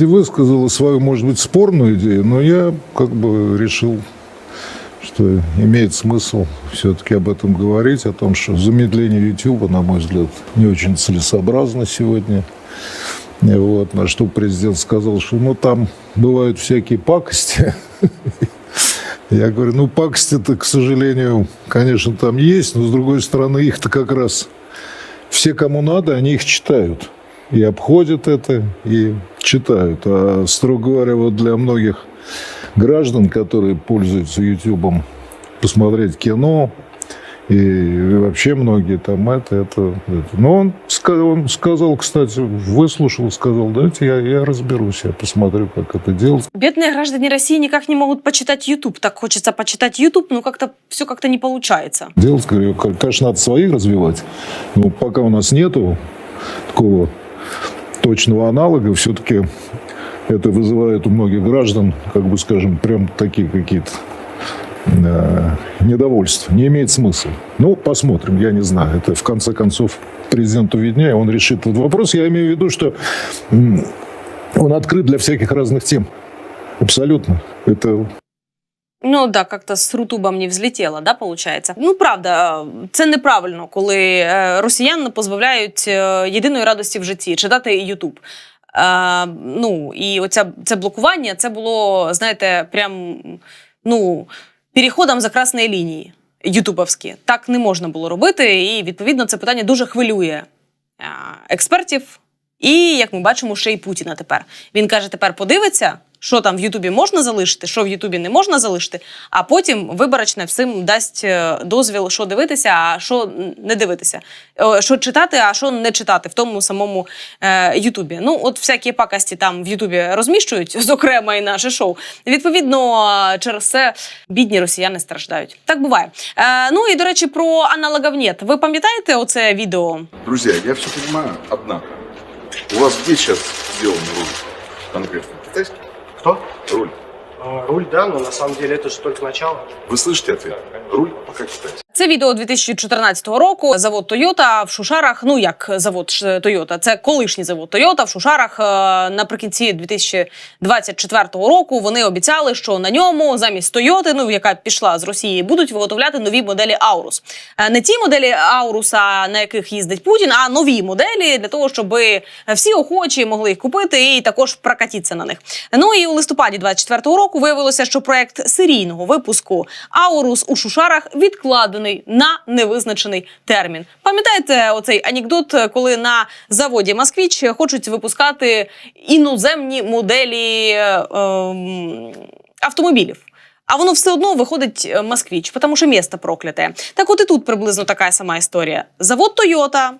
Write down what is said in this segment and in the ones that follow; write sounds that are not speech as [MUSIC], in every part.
Ты высказала свою, может быть, спорную идею, но я как бы решил, что имеет смысл все-таки об этом говорить, о том, что замедление YouTube, на мой взгляд, не очень целесообразно сегодня. И Вот, на что президент сказал, что ну там бывают всякие пакости. [LAUGHS] Я говорю, ну пакости-то, к сожалению, конечно, там есть, но с другой стороны, их-то как раз все, кому надо, они их читают. И обходят это, и читают. А, строго говоря, вот для многих граждан, которые пользуются Ютубом, посмотреть кино, и вообще многие там это, это, это. Но он, ска- он сказал, кстати, выслушал, сказал, дайте я, я разберусь, я посмотрю, как это делать. Бедные граждане России никак не могут почитать YouTube. Так хочется почитать YouTube, но как-то все как-то не получается. делать. Конечно, надо своих развивать, но пока у нас нету такого точного аналога, все-таки это вызывает у многих граждан, как бы скажем, прям такие какие-то э, недовольства. Не имеет смысла. Ну, посмотрим, я не знаю. Это, в конце концов, президенту виднее, он решит этот вопрос. Я имею в виду, что он открыт для всяких разных тем. Абсолютно. Это Ну да, как-то з Рутубом не взлетіло, да, получається. Ну правда, це неправильно, коли е, росіян позбавляють е, єдиної радості в житті читати Ютуб. Е, ну і оця це блокування, це було, знаєте, прям ну переходом за красної лінії ютубовські. Так не можна було робити, і відповідно це питання дуже хвилює експертів. І як ми бачимо, ще й Путіна тепер. Він каже: тепер подивиться, що там в Ютубі можна залишити, що в Ютубі не можна залишити, а потім виборочно всім дасть е, дозвіл, що дивитися, а що не дивитися, Е, що читати, а що не читати в тому самому е, Ютубі. Ну, от всякі пакості там в Ютубі розміщують, [LAUGHS] зокрема і наше шоу. Відповідно, через це бідні росіяни страждають. Так буває. Ну і до речі, про аналогов нет. Ви пам'ятаєте оце відео? Друзья, я все понимаю, однако. У вас где сейчас сделан руль конкретно? Китайский? Кто? Руль. А, Руль, да, но на самом деле это же только начало. Вы слышите ответ? Руль пока китайский. Це відео 2014 року. Завод Тойота в Шушарах. Ну як завод Тойота, це колишній завод Тойота в Шушарах. е, Наприкінці 2024 року вони обіцяли, що на ньому замість Тойоти, ну яка пішла з Росії, будуть виготовляти нові моделі Аурус. Е, Не ті моделі Ауруса, на яких їздить Путін, а нові моделі для того, щоб всі охочі могли їх купити і також прокатитися на них. Ну і у листопаді 24 року виявилося, що проект серійного випуску Аурус у Шушарах відкладений на невизначений термін. Пам'ятаєте оцей анекдот, коли на заводі Москвіч хочуть випускати іноземні моделі е, ем, автомобілів. А воно все одно виходить е, москвіч, тому що місто прокляте. Так от і тут приблизно така сама історія. Завод Тойота,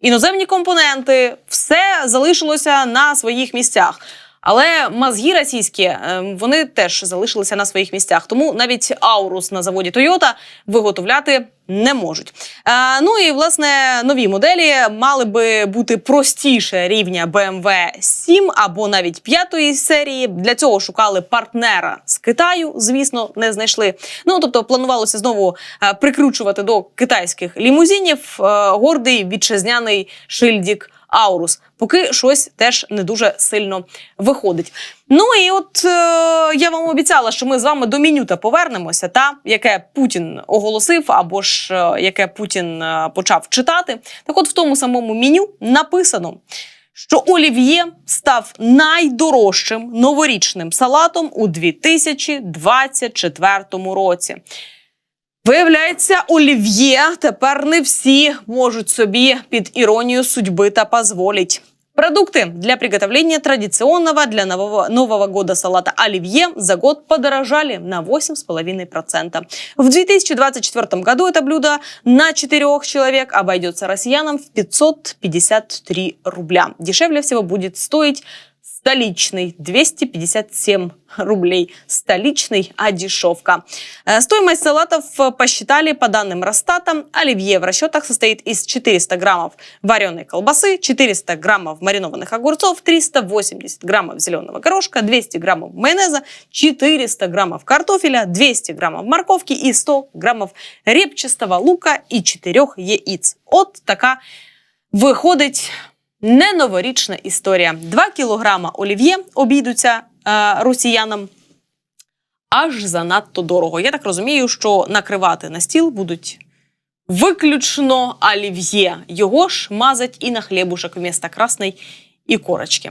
іноземні компоненти, все залишилося на своїх місцях. Але мозги російські е, вони теж залишилися на своїх місцях. Тому навіть аурус на заводі Toyota виготовляти не можуть. Е, ну і власне нові моделі мали би бути простіше рівня BMW 7 або навіть п'ятої серії. Для цього шукали партнера з Китаю. Звісно, не знайшли. Ну тобто планувалося знову е, прикручувати до китайських лімузинів е, гордий вітчизняний шильдік Аурус. Поки щось теж не дуже сильно виходить. Ну і от е, я вам обіцяла, що ми з вами до менюта повернемося, та яке Путін оголосив, або ж е, яке Путін е, почав читати. Так, от в тому самому меню написано. Що олів'є став найдорожчим новорічним салатом у 2024 році. Виявляється, олів'є тепер не всі можуть собі під іронію судьби та позволить. Продукты для приготовления традиционного для нового, Нового года салата оливье за год подорожали на 8,5%. В 2024 году это блюдо на четырех человек обойдется россиянам в 553 рубля. Дешевле всего будет стоить столичный 257 рублей. Столичный, а дешевка. Э, Стоимость салатов э, посчитали по данным Росстата. Оливье в расчетах состоит из 400 граммов вареной колбасы, 400 граммов маринованных огурцов, 380 граммов зеленого горошка, 200 граммов майонеза, 400 граммов картофеля, 200 граммов морковки и 100 граммов репчатого лука и 4 яиц. От така виходить Не новорічна історія. Два кілограма олів'є обійдуться е, росіянам аж занадто дорого. Я так розумію, що накривати на стіл будуть виключно олів'є. Його ж мазать і на хлібушек вміста красний і корочки.